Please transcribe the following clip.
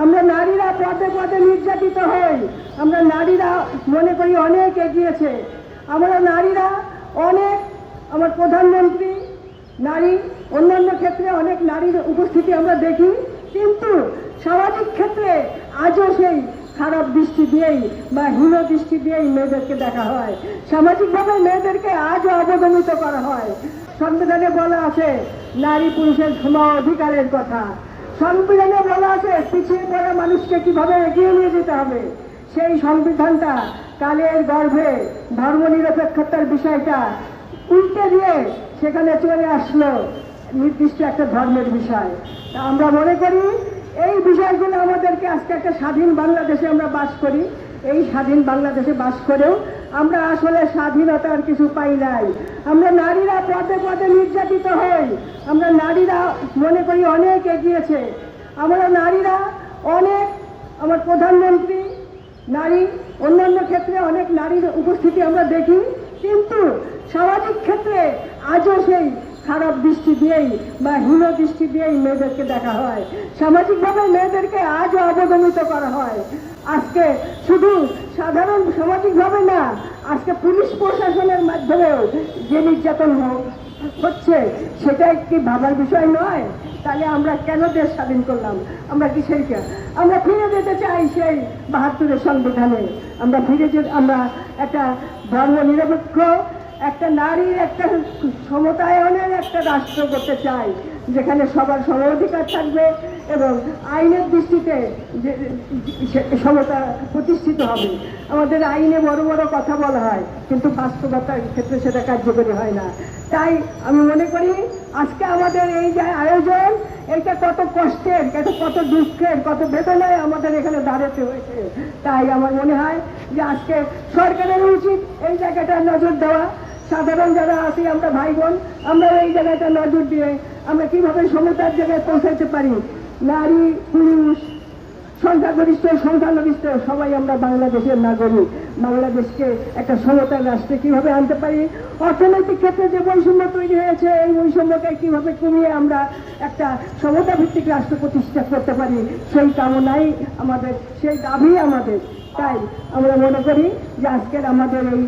আমরা নারীরা পদে পদে নির্যাতিত হই। আমরা নারীরা, মনে করি, অনেক এগিয়েছে। আমরা নারীরা অনেক, আমার প্রধানমন্ত্রী, নারী, অন্যান্য ক্ষেত্রে অনেক নারীর উপস্থিতি আমরা দেখি। কিন্তু সামাজিক ক্ষেত্রে আজও সেই খারাপ দৃষ্টি দিয়েই বা হীন দৃষ্টি দিয়েই মেয়েদেরকে দেখা হয়। সামাজিকভাবে মেয়েদেরকে আজও অবদমিত করা হয়। সংবিধানে বলা আছে নারী পুরুষের সম অধিকারের কথা। সংবিধানে বলা আছে, পিছিয়ে পড়া মানুষকে কীভাবে এগিয়ে নিয়ে যেতে হবে? সেই সংবিধানটা কালের গর্ভে ধর্মনিরপেক্ষতার বিষয়টা উল্টে দিয়ে সেখানে চলে আসলো নির্দিষ্ট একটা ধর্মের বিষয়। তা আমরা মনে করি, এই বিষয়গুলো আমাদেরকে আজকে একটা স্বাধীন বাংলাদেশে আমরা বাস করি। এই স্বাধীন বাংলাদেশে বাস করেও আমরা আসলে স্বাধীনতার কিছু পাই নাই। আমরা নারীরা পদে পদে নির্যাতিত হই। আমরা নারীরা, মনে করি, অনেক এগিয়েছে। আমরা নারীরা অনেক, আমার প্রধানমন্ত্রী নারী, অন্যান্য ক্ষেত্রে অনেক নারীর উপস্থিতি আমরা দেখি, কিন্তু সামাজিক ক্ষেত্রে আজও সেই খারাপ দৃষ্টি দিয়েই বা হীন দৃষ্টি দিয়েই মেয়েদেরকে দেখা হয়। সামাজিকভাবে মেয়েদেরকে আজও অবদমিত করা হয়। আজকে শুধু সাধারণ সামাজিকভাবে না। আজকে পুলিশ প্রশাসনের মাধ্যমেও যে নির্যাতন হচ্ছে, সেটা একটি ভাবার বিষয় নয়। তাহলে আমরা কেন দেশ স্বাধীন করলাম? আমরা কি? সেইটা আমরা ফিরে যেতে চাই সেই বাহাত্তরের সংবিধানে। আমরা ফিরে যে আমরা একটা ধর্ম নিরপেক্ষ, একটা নারীর একটা সমতায়নের একটা রাষ্ট্র করতে চাই। যেখানে সবার সম অধিকার থাকবে এবং আইনের দৃষ্টিতে সমতা প্রতিষ্ঠিত হবে। আমাদের আইনে বড় বড় কথা বলা হয়, কিন্তু বাস্তবতার ক্ষেত্রে সেটা কার্যকরী হয় না। তাই আমি মনে করি, আজকে আমাদের এই যে আয়োজন, এটা কত কষ্টের, এটা কত দুঃখের, কত বেদনায় আমাদের এখানে দাঁড়াতে হয়েছে। তাই আমার মনে হয় যে আজকে সরকারের উচিত এই জায়গাটা নজর দেওয়া সাধারণ যারা আছি, আমরা ভাই বোন আমরা এই জায়গাটা নজর দিয়ে আমরা কীভাবে সমতার জায়গায় পৌঁছাতে পারি? নারী, পুরুষ, সংখ্যাগরিষ্ঠ, সংখ্যালঘিষ্ঠ, সবাই আমরা বাংলাদেশের নাগরিক। বাংলাদেশকে একটা সমতার রাষ্ট্রে কীভাবে আনতে পারি? অর্থনৈতিক ক্ষেত্রে যে বৈষম্য তৈরি হয়েছে, এই বৈষম্যকে কীভাবে কমিয়ে আমরা একটা সমতা ভিত্তিক রাষ্ট্র প্রতিষ্ঠা করতে পারি, সেই কামনাই আমাদের, সেই দাবি আমাদের। তাই আমরা মনে করি যে আজকের আমাদের এই